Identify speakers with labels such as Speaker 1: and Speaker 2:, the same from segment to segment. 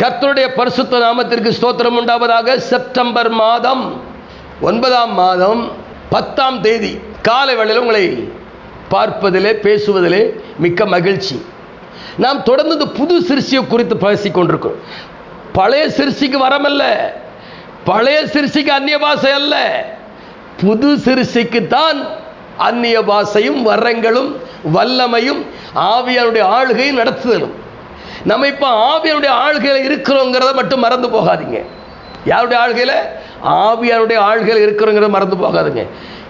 Speaker 1: கர்த்தருடைய பரிசுத்த நாமத்திற்கு ஸ்தோத்திரம் உண்டாவதாக செப்டம்பர் மாதம் ஒன்பதாம் மாதம் பத்தாம் தேதி காலை வேளையில் உங்களை பார்ப்பதிலே பேசுவதிலே மிக்க மகிழ்ச்சி. நாம் தொடர்ந்து புது சிருஷ்டியை குறித்து பேசிக் கொண்டிருக்கிறோம் பழைய சிருஷ்டிக்கு வரமல்ல. பழைய சிருஷ்டிக்கு அந்நிய பாஷை அல்ல. புது சிருஷ்டிக்கு தான் அந்நிய பாஷையும் வரங்களும் வல்லமையும் ஆவியானுடைய ஆளுகையும் நடத்துதலும். நம்ம இப்போ ஆவியானுடைய ஆள்கையில் இருக்கிறோங்கிறத மட்டும் மறந்து போகாதீங்க. யாருடைய ஆள்கையில் ஆவியாருடைய ஆள்கையில் இருக்கிறோங்கிறத மறந்து போகாதுங்க.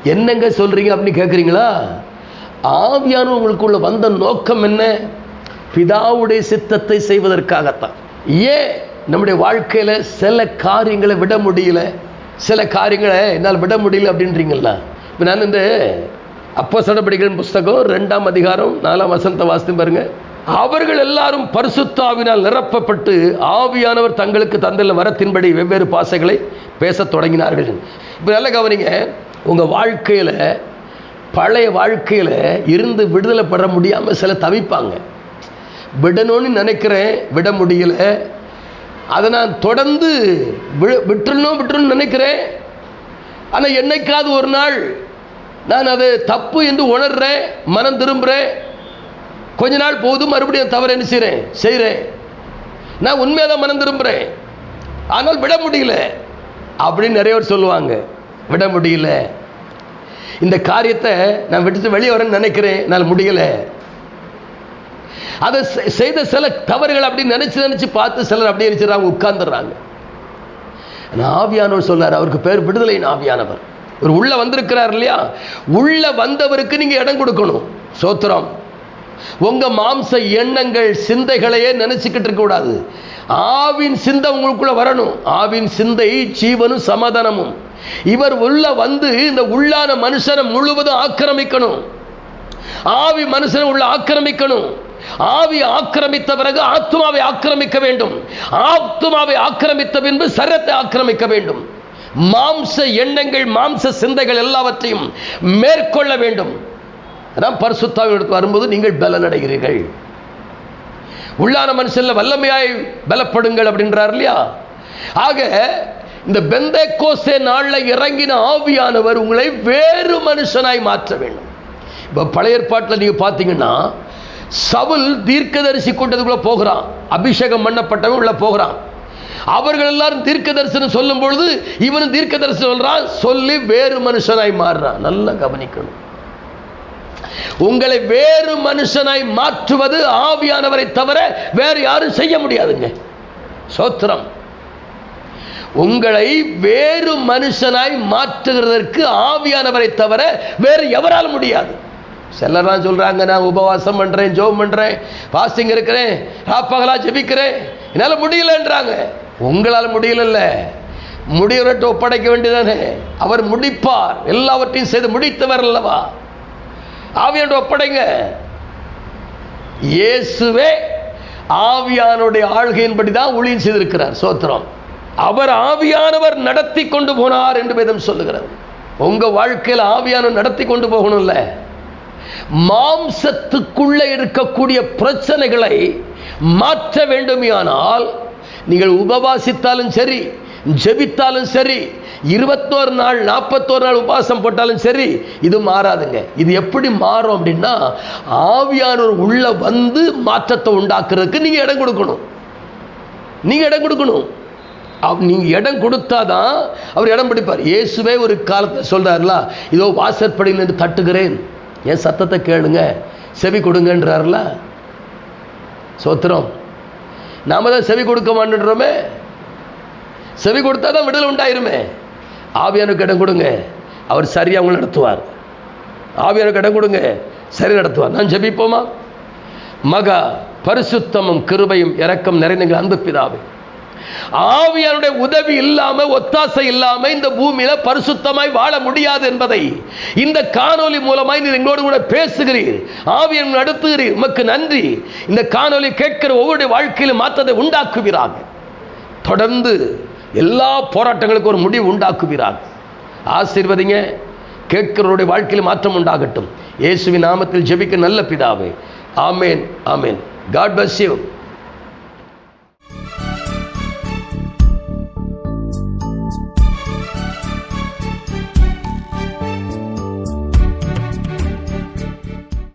Speaker 1: என்னங்க சொல்றீங்க அப்படின்னு கேட்குறீங்களா ஆவியான உங்களுக்குள்ள வந்த நோக்கம் என்ன? பிதாவுடைய சித்தத்தை செய்வதற்காகத்தான். ஏன் நம்முடைய வாழ்க்கையில் சில காரியங்களை விட முடியல? சில காரியங்களை என்னால் விட முடியல அப்படின்றீங்களா? இப்போ நான் இந்த அப்போ சடப்படிக்கிற புஸ்தகம் ரெண்டாம் அதிகாரம் நாலாம் வசந்த வாசித்து பாருங்க. அவர்கள் எல்லாரும் பரிசுத்தாவினால் நிரப்பப்பட்டு ஆவியானவர் தங்களுக்கு தந்தையில் வரத்தின்படி வெவ்வேறு பாசைகளை பேசத் தொடங்கினார்கள். இப்போ நல்ல கவனிங்க உங்கள் வாழ்க்கையில் பழைய வாழ்க்கையில் இருந்து விடுதலை பெற முடியாமல் சில தவிப்பாங்க. விடணும்னு நினைக்கிறேன் விட முடியல. அதை நான் தொடர்ந்து வி- விட்டுறணும் விட்டுறணும்னு நினைக்கிறேன். ஆனால் என்னைக்காவது ஒரு நாள் நான் அது தப்பு என்று உணர்றேன் மனம் திரும்புகிறேன் கொஞ்ச நாள் போதும் மறுபடியும் தவறு என்ன செய்கிறேன் செய்கிறேன் நான் உண்மையாக மனம் திரும்புகிறேன் ஆனால் விட முடியல. அப்படின்னு நிறைய பேர் சொல்லுவாங்க. விட முடியல. இந்த காரியத்தை நான் விட்டுட்டு வெளியே வரேன்னு நினைக்கிறேன். நான் முடியல. அதை செ- செய்த சில தவறுகள் அப்படி நினைச்சு நினைச்சு பார்த்து சிலர் அப்படியே நினைச்சிடறாங்க உட்கார்ந்துடுறாங்க. ஆவியானவர் சொல்லார் அவருக்கு பேர் விடுதலையின் ஆவியானவர். ஒரு உள்ள வந்திருக்கிறார் இல்லையா? உள்ள வந்தவருக்கு நீங்க இடம் கொடுக்கணும். சோத்திரம். உங்க மாம்ச எண்ணங்கள் சிந்தைகளையே நினச்சிக்கிட்டு இருக்கக்கூடாது ஆவின் சிந்தை உங்களுக்குள்ள வரணும். ஆவின் சிந்தை ஜீவனும் சமாதானமும். இவர் உள்ள வந்து இந்த உள்ளான மனுஷனை முழுவதும் ஆக்கிரமிக்கணும். ஆவி மனுஷனை உள்ள ஆக்கிரமிக்கணும். ஆவி ஆக்கிரமித்த பிறகு ஆத்மாவை ஆக்கிரமிக்க வேண்டும். ஆத்மாவை ஆக்கிரமித்த பின்பு சரத்தை ஆக்கிரமிக்க வேண்டும். மாம்ச எண்ணங்கள் மாம்ச சிந்தைகள் எல்லாவற்றையும் மேற்கொள்ள வேண்டும். அதான் பரிசுத்தாவின் எடுத்து வரும்போது நீங்கள் பலனடைகிறீர்கள். உள்ளான மனுஷன்ல வல்லமையாய் பலப்படுங்கள் அப்படின்றார் இல்லையா? ஆக இந்த பெந்தை கோசே நாளில் இறங்கின ஆவியானவர் உங்களை வேறு மனுஷனாய் மாற்ற வேண்டும். இப்போ பழைய ஏற்பாட்டில் நீங்கள் பார்த்தீங்கன்னா சவுல் தீர்க்கதரிசி கொண்டதுக்குள்ளே போகிறான். அபிஷேகம் பண்ணப்பட்டவன் உள்ள போகிறான். அவர்கள் எல்லாரும் தீர்க்க தரிசனம் சொல்லும் பொழுது இவனும் தீர்க்க தரிசனம் சொல்றான். சொல்லி வேறு மனுஷனாய் மாறுறான். நல்லா கவனிக்கணும். உங்களை வேறு மனுஷனாய் மாற்றுவது ஆவியானவரை தவிர வேறு யாரும் செய்ய முடியாதுங்க. சோத்திரம். உங்களை வேறு மனுஷனாய் மாற்றுகிறதற்கு ஆவியானவரை தவிர வேறு எவரால் முடியாது. சிலர்லாம் சொல்றாங்க நான் உபவாசம் பண்றேன் ஜோம் பண்றேன் பாஸ்டிங் இருக்கிறேன் ராப்பகலா ஜெபிக்கிறேன் என்னால் முடியலன்றாங்க. உங்களால் முடியலல்ல. முடியவர்கிட்ட ஒப்படைக்க வேண்டியதானே அவர் முடிப்பார். எல்லாவற்றையும் செய்து முடித்தவர் அல்லவா? ஆவியாண்டு ஒப்படைங்க. இயேசுவே ஆவியானுடைய ஆள்கையின்படி தான் ஊழியம் செய்திருக்கிறார். சோத்திரம். அவர் ஆவியானவர் நடத்தி கொண்டு போனார் என்று வேதம் சொல்லுகிறார் உங்க வாழ்க்கையில் ஆவியானவர் நடத்தி கொண்டு போகணும்ல. மாம்சத்துக்குள்ளே இருக்கக்கூடிய பிரச்சனைகளை மாற்ற வேண்டுமையானால் நீங்கள் உபவாசித்தாலும் சரி ஜெபித்தாலும் சரி இருபத்தோரு நாள் நாற்பத்தோரு நாள் உபவாசம் போட்டாலும் சரி இது மாறாதுங்க. இது எப்படி மாறும் அப்படின்னா ஆவியானவர் உள்ள வந்து மாற்றத்தை உண்டாக்குறதுக்கு நீங்க இடம் கொடுக்கணும். நீங்க இடம் கொடுக்கணும். அவ் நீங்க இடம் கொடுத்தாதான் அவர் இடம் பிடிப்பார். இயேசுவே ஒரு காலத்தை சொல்கிறாருல இதோ வாசற்படியில் நின்று தட்டுகிறேன். என் சத்தத்தை கேளுங்க செவி கொடுங்கன்றார்ல. சோத்திரம். நாம தான் செவி கொடுக்க மாட்டேன்றோமே. செவி கொடுத்தா தான் விடுதலை உண்டாயிருமே. ஆவியானுக்கு இடம் கொடுங்க. அவர் சரியாக உங்களை நடத்துவார். ஆவியானுக்கு இடம் கொடுங்க. சரி நடத்துவார். நான் ஜபிப்போமா? மகா பரிசுத்தமும் கிருபையும் இரக்கம் நிறைந்த அன்பு பிதாவே. ஆவியானுடைய உதவி இல்லாம ஒத்தாசை இல்லாம இந்த பூமியில பரிசுத்தமாய் வாழ முடியாது என்பதை இந்த காணொளி மூலமாய் நீர் எங்களோடு கூட பேசுகிறீர். ஆவியன் நடத்துகிறீர். உமக்கு நன்றி. இந்த காணொளி கேட்கிற ஒவ்வொரு வாழ்க்கையிலும் மாற்றத்தை உண்டாக்குவீராக. தொடர்ந்து எல்லா போராட்டங்களுக்கும் ஒரு முடிவு உண்டாக்குவீராக. ஆசீர்வதிங்க கேட்கிறவருடைய வாழ்க்கையில் மாற்றம் உண்டாகட்டும். இயேசுவின் நாமத்தில் ஜெபிக்க நல்ல பிதாவே. ஆமேன் ஆமேன். God bless you